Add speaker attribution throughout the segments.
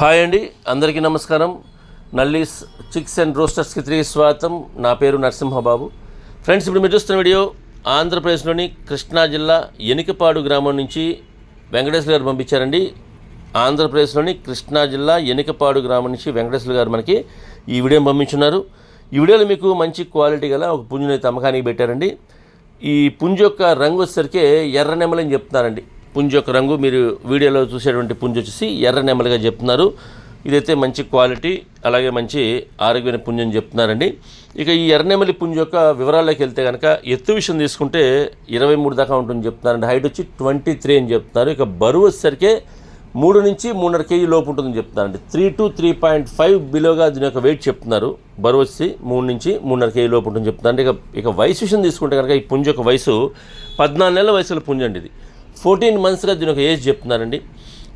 Speaker 1: Hi అండి అందరికీ నమస్కారం. నల్లీస్ చిక్స్ అండ్ రోస్టర్స్కి తిరిగి స్వాగతం. నా పేరు నరసింహబాబు. ఫ్రెండ్స్ ఇప్పుడు మీరు చూస్తున్న వీడియో ఆంధ్రప్రదేశ్లోని కృష్ణా జిల్లా ఎనికపాడు గ్రామం నుంచి వెంకటేశ్వర గారు పంపించారండి. ఆంధ్రప్రదేశ్లోని కృష్ణా జిల్లా ఎనికపాడు గ్రామం నుంచి వెంకటేశ్వర గారు మనకి ఈ వీడియో పంపించున్నారు. ఈ వీడియోలో మీకు మంచి క్వాలిటీ గల ఒక పుంజుని అయితే అమ్మకానికి పెట్టారండి. ఈ పుంజు యొక్క రంగు వచ్చేసరికి ఎర్ర నెమలని చెప్తున్నారండి. పుంజు యొక్క రంగు మీరు వీడియోలో చూసేటువంటి పుంజు వచ్చేసి ఎర్ర నెమలిగా చెప్తున్నారు. ఇదైతే మంచి క్వాలిటీ అలాగే మంచి ఆరోగ్యమైన పుంజు అని చెప్తున్నారండి. ఇక ఈ ఎర్రనెమలి పుంజు యొక్క వివరాల్లోకి వెళ్తే కనుక ఎత్తు విషయం తీసుకుంటే ఇరవై మూడు దాకా ఉంటుంది చెప్తున్నారండి. హైట్ వచ్చి ట్వంటీ త్రీ అని చెప్తున్నారు. ఇక బరువు వచ్చేసరికి మూడు నుంచి మూడున్నర కేజీ లోపు ఉంటుందని చెప్తున్నారండి. Three to three point five బిలోగా దీని యొక్క వెయిట్ చెప్తున్నారు. బరువు వచ్చి మూడు నుంచి మూడున్నర కేజీ లోపు ఉంటుందని చెప్తున్నారు ఇక ఇక వయసు విషయం తీసుకుంటే కనుక ఈ పుంజు యొక్క వయసు పద్నాలుగు నెలల వయసులో పుంజు అండి ఇది. ఫోర్టీన్ మంత్స్గా దీని ఒక ఏజ్ చెప్తున్నారండి.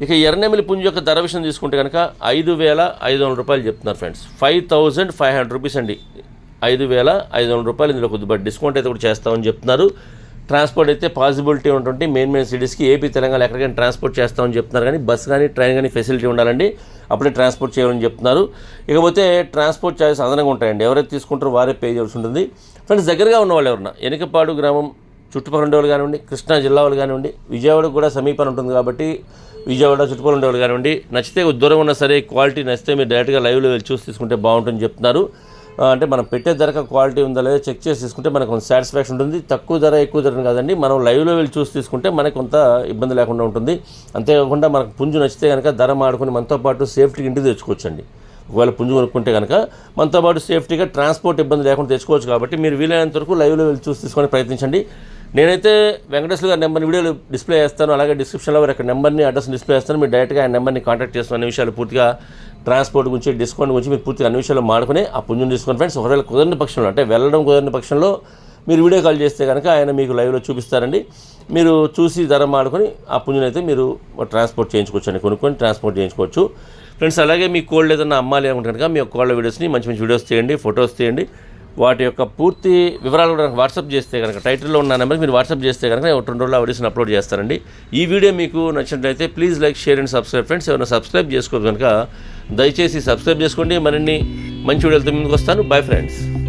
Speaker 1: ఇక ఎర్రనెమిలి పుంజు యొక్క ధర విషయం తీసుకుంటే కనుక ఐదు వేల ఐదు వందల రూపాయలు చెప్తున్నారు friends. Five thousand five hundred rupees అండి. ఐదు వేల ఐదు వందల రూపాయలు ఇందులో కొద్దిగా డిస్కౌంట్ అయితే కూడా చేస్తామని చెప్తున్నారు. ట్రాన్స్పోర్ట్ అయితే పాసిబిలిటీ ఉంటుంది మెయిన్ మెయిన్ సిటీస్కి ఏపీ తెలంగాణ ఎక్కడికైనా ట్రాన్స్పోర్ట్ చేస్తామని చెప్తున్నారు కానీ బస్ కానీ ట్రైన్ కానీ ఫెసిలిటీ ఉండాలండి. అప్పుడే ట్రాన్స్పోర్ట్ చేయాలని చెప్తున్నారు. ఇకపోతే ట్రాన్స్పోర్ట్ ఛార్జెస్ అదనంగా ఉంటాయండి. ఎవరైతే తీసుకుంటారో వారే పే చేయాల్సి ఉంటుంది. ఫ్రెండ్స్ దగ్గరగా ఉన్న వాళ్ళు ఎవరన్నా ఎనికపాడు గ్రామం చుట్టుపక్కల ఉండేవాళ్ళు కానివ్వండి కృష్ణా జిల్లా వాళ్ళు కానివ్వండి విజయవాడ కూడా సమీపం ఉంటుంది కాబట్టి విజయవాడ చుట్టుపక్కల ఉండేవాళ్ళు కానివ్వండి నచ్చితే దూరం ఉన్నా సరే క్వాలిటీ నచ్చితే మీరు డైరెక్ట్గా లైవ్లో వెళ్ళి చూసి తీసుకుంటే బాగుంటుంది చెప్తున్నారు. అంటే మనం పెట్టే ధరకు క్వాలిటీ ఉందా లేదా చెక్ చేసి తీసుకుంటే మనకు కొంత సాటిస్ఫాక్షన్ ఉంటుంది. తక్కువ ధర ఎక్కువ ధర కాదండి మనం లైవ్లో వెళ్ళి చూసి తీసుకుంటే మనకు కొంత ఇబ్బంది లేకుండా ఉంటుంది. అంతేకాకుండా మనకు పుంజు నచ్చితే కనుక ధర మాడుకుని మనతో పాటు సేఫ్టీకి ఇంటికి తెచ్చుకోవచ్చండి. ఒకవేళ పుంజు కొనుక్కుంటే కనుక మనతో పాటు సేఫ్టీగా ట్రాన్స్పోర్ట్ ఇబ్బంది లేకుండా తెచ్చుకోవచ్చు కాబట్టి మీరు వీలైనంత వరకు లైవ్లో వెళ్ళి చూసి తీసుకొని ప్రయత్నించండి. నేనైతే వెంకటేశ్వర గారి నెంబర్ని వీడియోలో డిస్ప్లే చేస్తాను అలాగే డిస్క్రిప్షన్లో వారి యొక్క నెంబర్ని అడ్రస్ డిస్ప్లే చేస్తాను. మీరు డైరెక్ట్గా ఆయన నెంబర్ని కాంటాక్ట్ చేస్తున్న అన్ని విషయాలు పూర్తిగా ట్రాన్స్పోర్ట్ గురించి డిస్కౌంట్ గురించి మీరు పూర్తిగా అన్ని విషయాలు మాడుకుని ఆ పుంజుని తీసుకోండి ఫ్రెండ్స్ ఒకవేళ కుదరని పక్షంలో అంటే వెళ్ళడం కుదరని పక్షంలో మీరు వీడియో కాల్ చేస్తే కనుక ఆయన మీకు లైవ్లో చూపిస్తారండి. మీరు చూసి ధర మాడుకొని ఆ పుంజుని అయితే మీరు ట్రాన్స్పోర్ట్ చేయించుకోవచ్చు అండి కొనుక్కొని ట్రాన్స్పోర్ట్ చేయించుకోవచ్చు. ఫ్రెండ్స్ అలాగే మీ కోల్డ్ ఏదైనా అమ్మాలి అనుకుంటే కనుక మీ కోళ్ళ వీడియోస్ని మంచి మంచి వీడియోస్ తీయండి ఫొటోస్ తీయండి. వాటి యొక్క పూర్తి వివరాలు కూడా వాట్సాప్ చేస్తే కనుక టైటిల్లో ఉన్న నెంబర్ మీరు వాట్సాప్ చేస్తే కనుక నేను రెండు రోజులు ఆ అప్లోడ్ చేస్తానండి. ఈ వీడియో మీకు నచ్చినట్లయితే please like share and subscribe. Friends ఏమైనా సబ్స్క్రైబ్ చేసుకోదు కనుక దయచేసి సబ్స్క్రైబ్ చేసుకోండి. మరిన్ని మంచి వీడియోలతో ముందుకు వస్తాను. Bye friends.